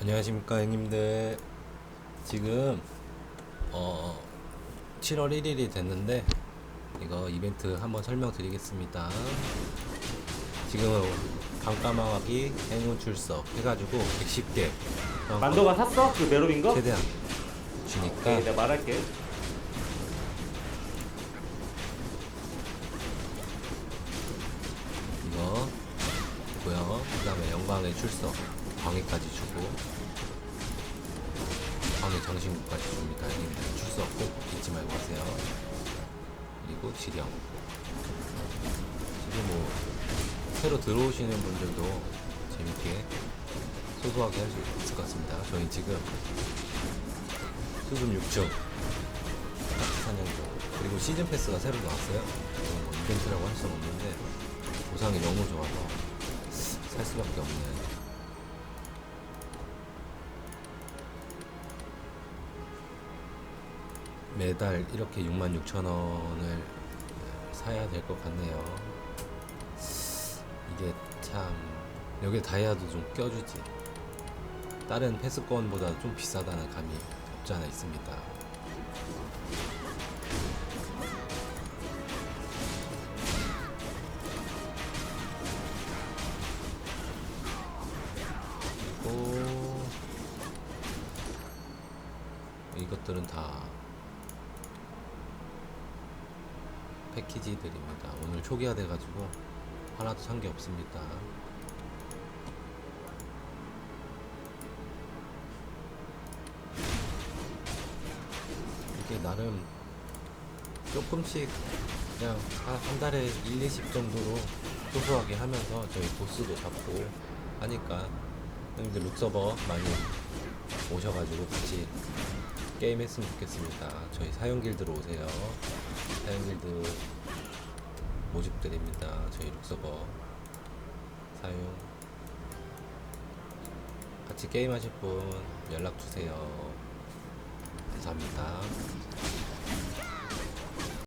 안녕하십니까 형님들 지금 어 7월 1일이 됐는데 이거 이벤트 한번 설명드리겠습니다 지금 밤까마귀 행운 출석 해가지고 110개 만도가 샀어? 그 메로빈 거? 최대한 주니까 오케이, 내가 말할게. 고요. 그 다음에 영광의 출석 광해까지 주고 광해 정신구까지 줍니다. 출석 꼭 잊지 말고 하세요. 그리고 지령. 지금 뭐 새로 들어오시는 분들도 재밌게 소소하게 할 수 있을 것 같습니다. 저희 지금 수금 6중 사냥도 그리고 시즌 패스가 새로 나왔어요. 뭐 이벤트라고 할 수는 없는데 보상이 너무 좋아서 살 수밖에 없네. 매달 이렇게 66,000원을 사야 될 것 같네요. 이게 참 여기 다이아도 좀 껴주지. 다른 패스권보다 좀 비싸다는 감이 없지 않아 있습니다. 이것들은 다 패키지들입니다. 오늘 초기화 돼가지고 하나도 산 게 없습니다. 이게 나름 조금씩 그냥 한, 한 달에 1, 20 정도로 소소하게 하면서 저희 보스도 잡고 하니까 형님들 룩서버 많이 오셔가지고 같이 게임 했으면 좋겠습니다. 저희 사용길드로 오세요. 사용길드 모집드립니다. 저희 룩서버 사용 같이 게임 하실 분 연락 주세요. 감사합니다.